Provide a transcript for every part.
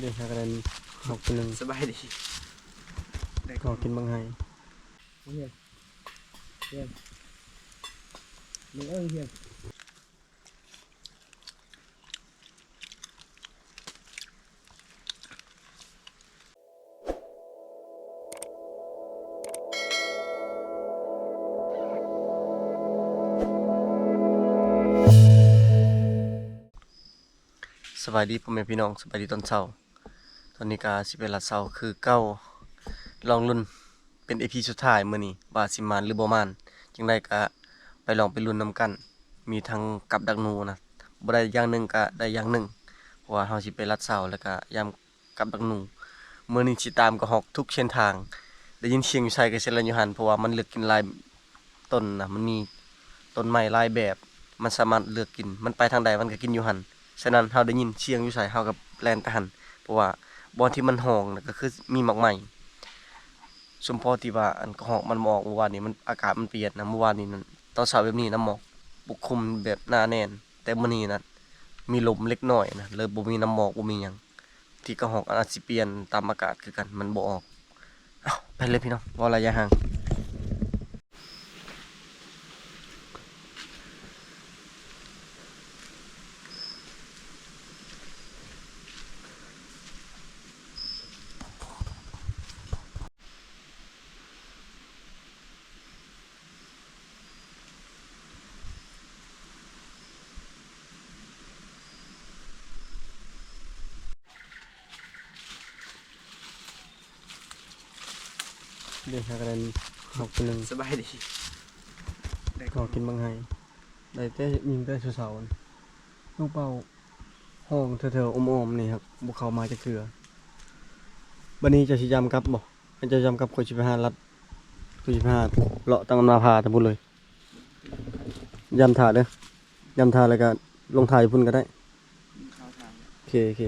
เดี๋ยวหากระนหกตัวหนึ่งสบายดีได้ขอกินบางไห้เฮียเฮียมึงเอ้ยเฮียสบายดีพ่อแม่พี่น้องสบายดีตอนเช้า ตอนนี้ก็สิเป็นละเช้าคือเก้าลองลุ้นเป็น EP สุดท้ายมื้อนี้ว่าสิมานหรือบ่มานจังไดก็ไปลองไปลุ้นนํกัน มีทั้งกับดักหนูนะบ่ได้อย่างหนึงก็ได้อย่างหนึงเพราะว่าเฮาสิไปลัดเช้าแล้วก็ยามกับดักหนูมื้อนี้สิตามก็ฮอกทุกเส้นทาง ได้ยินเสียงอยู่ไสก็เซ็นล้วอยู่หั่นเพราะว่ามันเลือกกินหลายต้นนะมันมีต้นไม้หลายแบบมันสามารถเลือกกิน มันไปทางใดมันก็กินอยู่หัน ฉะนั้นเฮาได้ยินเสียงอยู่ไสเฮากับแล่นไปหันเพราะว่า บอลที่มันหองนะก็คือมีหมากใหม่สมพอที่ว่าอันก็หอกมันหมอกเมื่อวานนี้มันอากาศมันเปลี่ยนนะเมื่อวานนี้นั่นตอนเช้าแบบนี้น้ำหมอกปกคลุมแบบหนาแน่น แต่มื้อนี้นะมีลมเล็กน้อยนะเลยบ่มีน้ำหมอกบ่มีหยังที่ก็หอกอาจสิเปลี่ยนตามอากาศคือกันมันบ่ออกเอ้าไปเลยพี่น้องว่าระยะห่าง เดี๋ยวหากระนหกตัวหนึ่งสบายดีได้ขอกินบางไห้ได้แต่ยิงแต่เสาๆน่ะลูกเป้าห้องแถวๆอมๆนี่ครับบุเข้ามาจะเกลือบันนี้จะชิยำกับบ่มันจะยำกับคนชิบหารัดคนชิบหาเลาะตังอำนาพาทั้งหมดเลยยำถาดเด้อยำถาดแล้วก็ลงถ่ายพุ่นก็ได้เข้าทางโอเคโอเค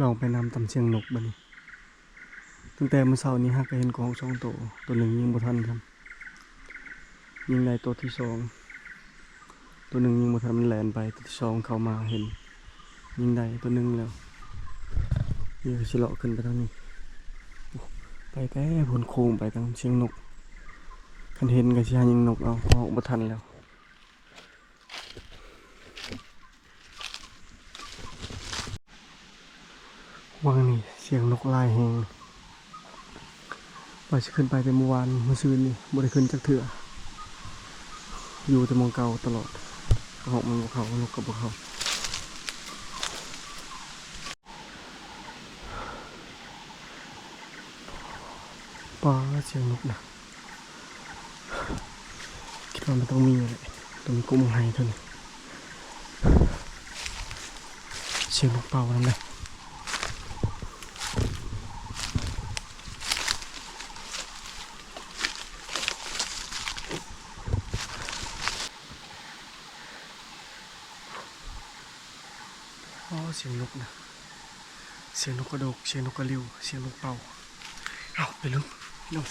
ลองไปนำตำเชียงนกบันนี้ตั้งแต่เมื่อเช้านี้ฮักก็เห็นของสองตัวตัวหนึ่งยิงบ่ทันครับยิงในตัวที่สองตัวหนึ่งยิงบ่ทันมันแลนไปตัวที่สองเข้ามาเห็น ยิงได้ตัวหนึ่งแล้วนี่ก็สิเลาะขึ้นไปทางนี้ไปแต่ผลโค้งไปทางเชียงนกคันเห็นก็สิหายิงนกเอาเพอบ่ทันแล้วงนี่เสียงนกลายแหงว่าจะขึ้นไปแต่เมื่อวานเมื่อคืนนี่บ่ได้ขึ้นจักเถื่ออยู่แต่มองเก่าตลอดกระหอกมันบ่เขานกกับบ่เขาป้าเสียงนกนะคิดว่ามันต้องมีอะไรต้องมีกุ้งไห้เท่านี้เสียงนกเป่านั่นแหละ อ๋อเสียงนกนะ เสียงนกกระโดก เสียงนกกระลิว เสียงนกเป่า เอาไปลุ้นนก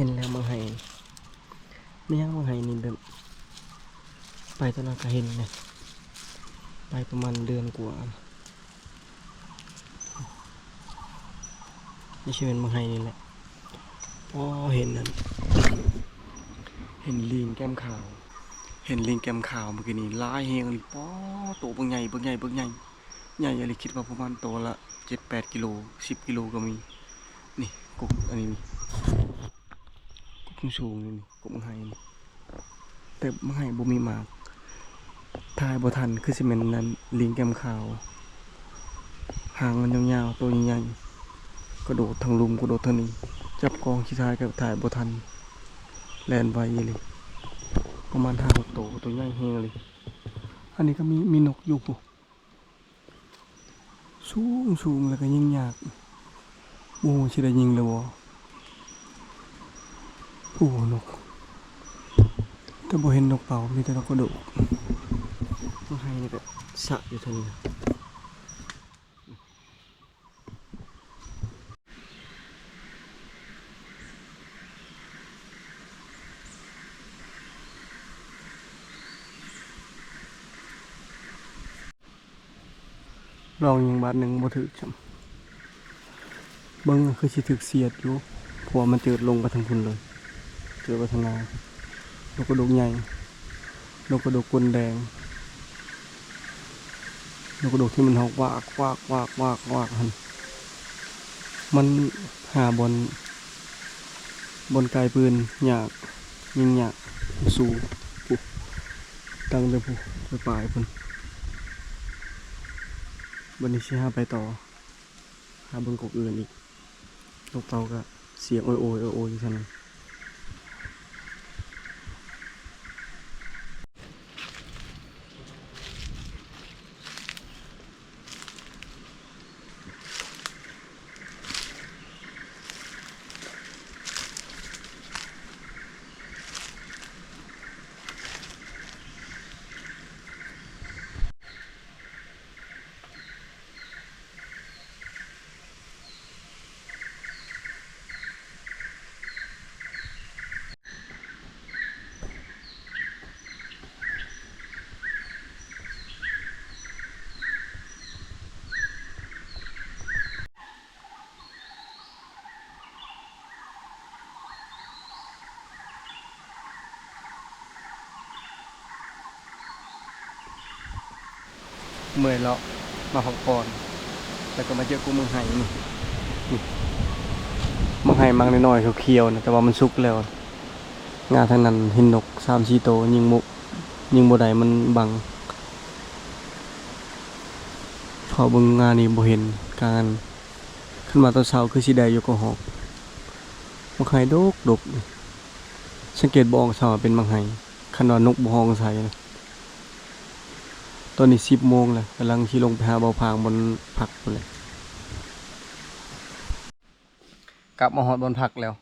เห็นแล้วมังไห้ไม่ยังมังไห้นี่เดินไปตอนนั้นก็เห็นเลยไปประมาณเดือนกว่านี่ใช่เป็นมังไห้นี่แหละอ๋อเห็นนั่นเห็นลิงแก้มขาว เห็นลิงแก้มขาวเมื่อกี้นี้ลายเฮงเลยป้อโตวบิ่งใหญ่บิ่งใหญ่บิ่งใหญ่ใหญ่อะไรคิดว่าประมาณตัวละเจ็ดแปดกิโลสิบกิโลก็มี นี่กุกอันนี้นี่ สูงๆนี่กุกมังไห้นี่แต่มังไห้บ่มีมากทายบ่ทันคือสิแม่นนั้นลิงแกมขาวหางมันยาวๆตัวใหญ่ๆกระโดดทางลุมกระโดดทางนี้จับกองขี้ทายกับถ่ายบ่ทันแลนไวเลยประมาณห้าหกตัวตัวใหญ่แฮงเลย อันนี้ก็มีมีนกอยู่ปุ๊สูงสูงแล้วก็ยิ่งยากโอ้ชิได้ยิงเลยวะ โอ้นกแต่บ่เห็นนกเป่ามีแต่นกกระโดดนกไฮนี่แบบสะอยู่ท่านี้ลองยิงบาทหนึ่งบ่ถึกจำเบิ้งคือสิถึกเสียดอยู่เพราะว่ามันเจิดลงไปทางพุ่นเลย เจอไปทางนานกกระดกใหญ่นกกระดกกลนแดงนกกระดกที่มันหอกวากวากวากวากวากหันมันหาบน บนไกลปืนอยากยิงอยากสู้ปุ๊ตั้งแต่ผู้ไปปลายพุ่นบันนี้ชิหาไปต่อหาบนกกอื่นอีกนกเป่าก็เสียงโอยโอยโอยโอยอยู่เท่านั้น เมื่อยแล้วมาพักผ่อนแล้วก็มาเจอกูมืองไห้นี่มืองไห้มังน้อยๆเขียวๆนะแต่ว่ามันสุกแล้วงาทางนั้นเห็นนกสามสี่โตยิงมุยิงบ่ได้มันบังพอบิ่งงานนี้บ่เห็นการขึ้นมาตอนเช้าคือสิได้อยู่ก็หอกมังไห้ดกดกสังเกตบออกเช้าว่าเป็นมังไห้คันว่านกบ่ฮ้องใส่นะ ตอนนี้สิบโมงเลยกำลังขี่ลงไปหาเบาพางบนผักพุ่นเลยกลับมาหอดบนผักแล้ว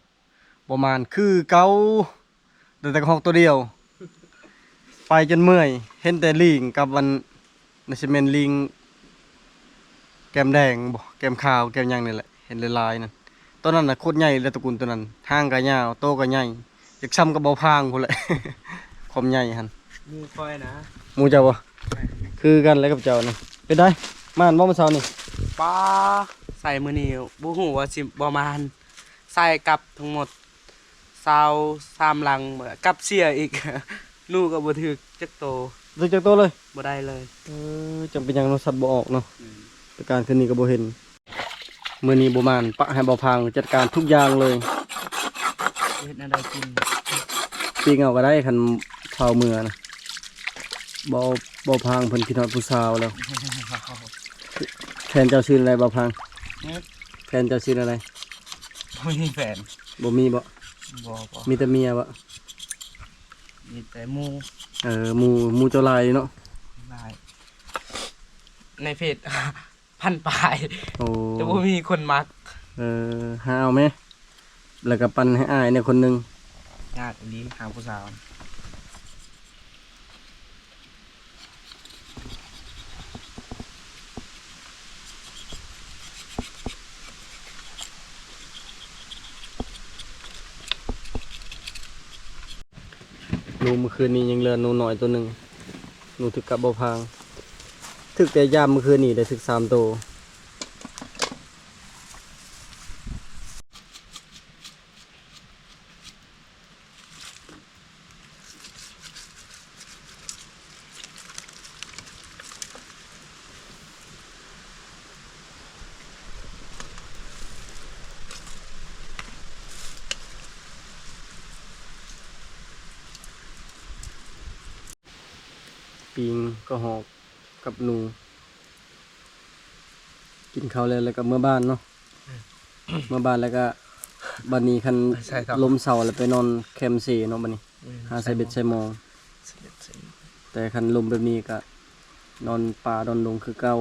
ประมาณคือเกาแต่แต่หอกตัวเดียว ไปจนเมื่อย เห็นแต่ลิงกับวันนาชเมนลิง แก้มแดงบ่แก้มขาวแก้มหยังนี่แหละเห็นลายๆนั่นตัวนั้นน่ะโคตรใหญ่เลยตระกูลตัวนั้นทางก็ยาวโตก็ใหญ่อยากซ้ำกับเบาพางพุ่นแหละความใหญ่หันมือคอยนะหมูเจ้าบ่ คือกันแล้วกับเจ้านี่เป็นได้ม่านบ่มาเช้านี่ป้าใส่มือนี่บูหูว่าสิประมาณใส่กลับทั้งหมดซาวสามลังเหมือนกับเสียอีก นู่ก็บ่ถึกจักโตรู้จักตัวเลยบ่ได้เลย เออจำเป็นหยังเนาะสัตว์บ่ออกเนาะแต่การคืนนี้ก็บ่เห็นมื้อนี้บ่มานปะให้บ่พังจัดการทุกอย่างเลยเฮ็ดอะไรกินปีงเอาก็ได้คันเผามือนะ บ่บ่พังเพิ่นคิดฮอดผู้สาวแล้ว แฟนเจ้าชื่ออะไรบ่พังแฟนเจ้าชื่ออะไรไม่มีแฟนบ่มีบ่บ่บ่มีแต่เมียบ่ มีแต่หมูเออหมู่หมู่เจ้าลายเนาะได้ในเพจ พันปลาย โอ้แต่บ่มีคนมักเออหาเอาไหมแล้วก็ปันให้อ้ายเนี่ยคนหนึง ญาติอันนี้หาผู้สาว นูเมื่อคืนนี้ยังเลือนูหน่อยตัวหนึ่งนูถึกกับบ่พาง ถึกแต่ยามเมื่อคืนนี้ได้ถึกสามตัว ปิงก็หอกกับหนู กินข้าวแล้วแล้วก็เมื่อบ้านเนาะเมื่อบ้านแล้วก็บันนี้คันใช่ครับ ลมเสาแล้วไปนอนแคมป์ซีเนาะบันนี้หาใส่เบ็ดใส่หมอง แต่คันลมแบบนี้ก็นอนป่านอนลงคือเก่า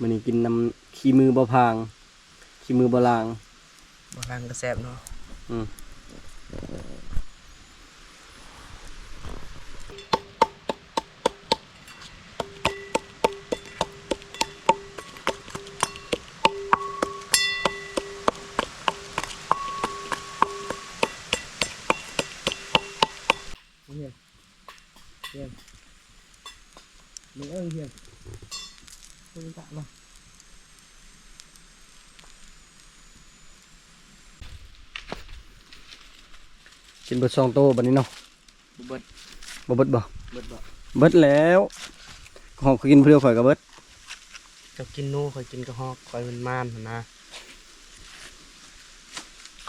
มันนี้กินน้ำขี้มือบ่พาง ขี้มือบ่ลางบ่ลังก็แซบเนาะอืม กินเบิดสองโตบัดนี้เนาะบ่เบิดบ่เบิดบ่เบิดบ่เบิดแล้วของกินเพื่อข่อยก็เบิดเจ้ากินหนูข่อยกินกระหอกข่อยมันมานหั่นนะ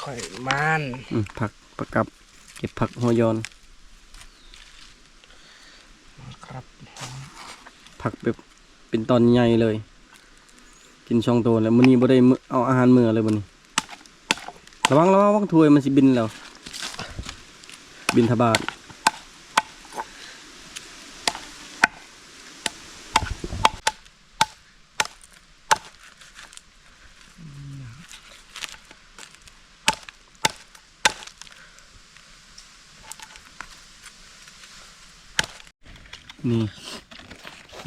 ข่อยมานอืมผักประกับเก็บผักหัวยอนครับผักแบบเป็นตอนใหญ่เลย กินช่องโตแล้วมื้อนี้บ่ได้มื้อเอาอาหารมื้อเลยมื้อนี้ระวังระวังระวังถ้วยมันสิบินแล้ว บินทบาทนี่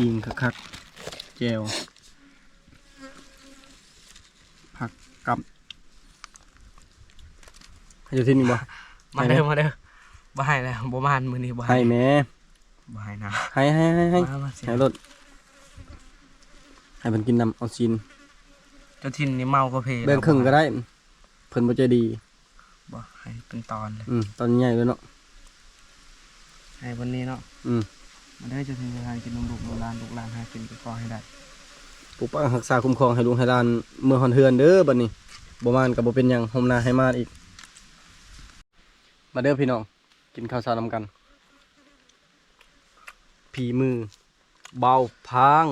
ยิงคักๆแจวผักกับให้อยู่ที่นี่บ่มาเด้อมาเด้อ บ่ให้แล้วบ่มานมื้อนี้บ่ให้แม่บ่ให้นะให้ให้ให้ให้มามาสิให้รถให้มันกินน้ำเอาซีนเจ้าถิ่นนี่เมาก็เพลแบ่งครึ่งก็ได้ เพิ่นบ่ใจดี บ่ให้เป็นตอนเลยอืมตอนใหญ่เลยเนาะ ให้วันนี้เนาะอืมมาได้อเจ้าถิ่นเวลากินนมลูกนมหลานลูกหลานให้กินก็ขอให้ได้ปกปักรักษาคุ้มครองให้ลุงให้หลานเมื่อฮอนเฮือนเด้อบัดนี้บ่มานก็บ่เป็นหยังโฮมนาให้มาอีก มาเด้อพี่น้อง กินข้าวเช้านำกันผีมือ เบาพาง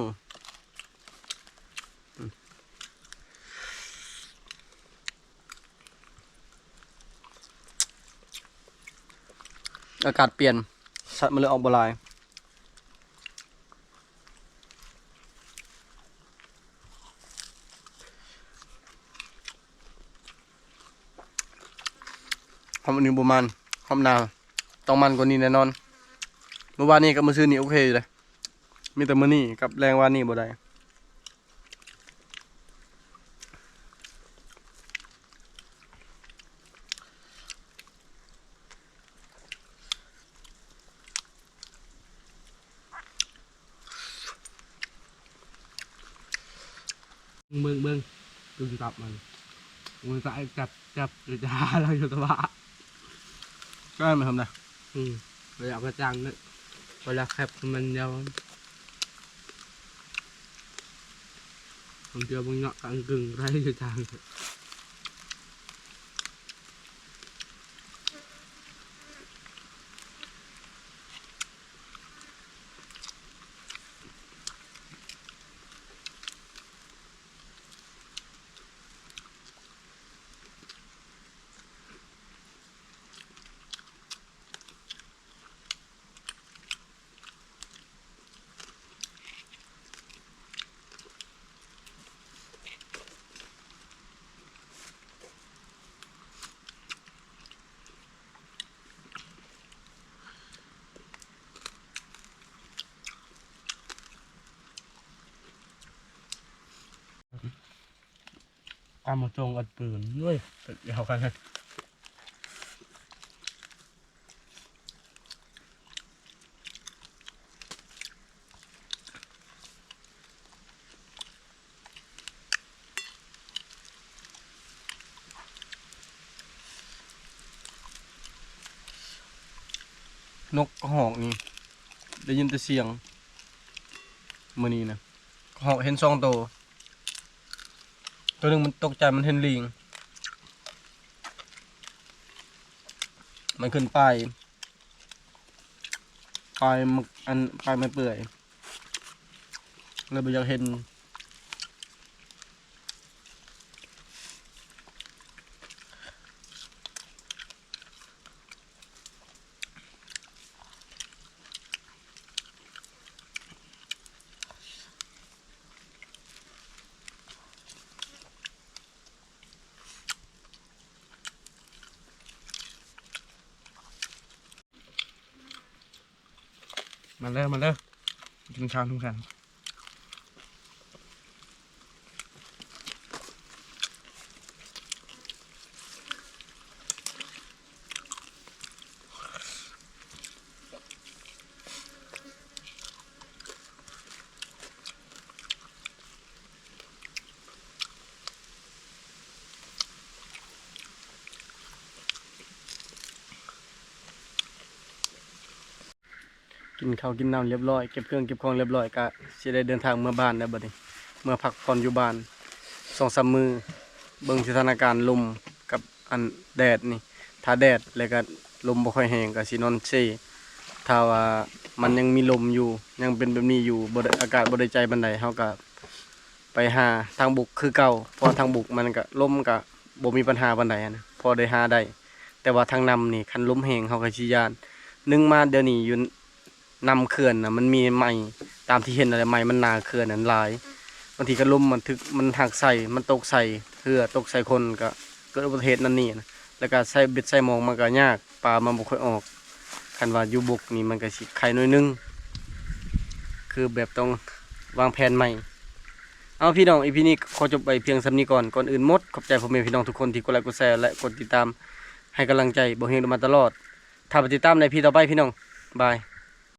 อากาศเปลี่ยน สัตว์มันเลยออกบหลาย หอมอันนี้ประมาณหอมนาว ต้องมันกว่านี้แน่นอน เมื่อวานนี้กับเมื่อคืนนี้โอเคอยู่เลย มีแต่มื่อนี้กับแรงวานนี้บ่ได้เบิ่งเบิ่งดูสิตับมันมันจะจับจับหรือจะหาเราอยู่ตะวะก็ได้ไหมครับนะ อืมเวลากระจังเนี่ยเวลาแคบมันยาวผมเจอบางเนาะกลางกึ่งไรอยู่ทาง อามมาจงอัดปืนด้วยเดี๋ยวกันนกหอกนี่ ได้ยินแต่เสียง มือนี้นะหอกเห็นซองโต ตัวหนึงมันตกใจมันเห็นลิง มันขึ้นไปปลายมันอันปลายไม่เปื่อยเลยไปอยากเห็น มาเริ่มมาเริ่มกินข้าวทุกท่าน กินข้าวกินน้ำเรียบร้อยเก็บเครื่องเก็บของเรียบร้อยก็สิได้เดินทางเมื่อบ้านแล้วบัดนี้เมื่อพักผ่อนอยู่บ้านสองสามมือเบิ่งสถานการณ์ลมกับอันแดดนี่ถ้าแดดแล้วก็ลมบ่ค่อยแห้งก็สินอนเซถ้าว่ามันยังมีลมอยู่ยังเป็นแบบนี้อยู่บ่ได้อากาศบ่ได้ใจบันไดเฮาก็ไปหาทางบุกคือเก่าพราะทางบุกมันก็ลมก็บ่มีปัญหาปานใดนะพอได้หาได้แต่ว่าทางนำนี่คันลมแห้งเฮาก็สิย่านนึงมาเดี๋ยวนี้อยู่ นำเขื่อนนะมันมีไม้ตามที่เห็นอะไรไม้มันนาเขื่อนนั้นหลายบางทีก็ลมมันทึกมันหักใส่มันตกใส่เพื่อตกใส่คนก็เกิดอุบัติเหตุนั่นนี่นะแล้วก็ใส่เบ็ดใส่มองมันก็ยากปลามันบ่ค่อยออกคันว่าอยู่บกนี่มันก็สิไข่น้อยนึงคือแบบต้องวางแผนใหม่เอาพี่น้องอีพีนี้ขอจบไปเพียงสำนี้ก่อนก่อนอื่นมดขอบใจพ่อแม่พี่น้องทุกคนที่กดไลค์กดแชร์และกดติดตามให้กำลังใจบ่เฮงมาตลอด ถ้าไปติดตามในพี่ต่อไปพี่น้องบาย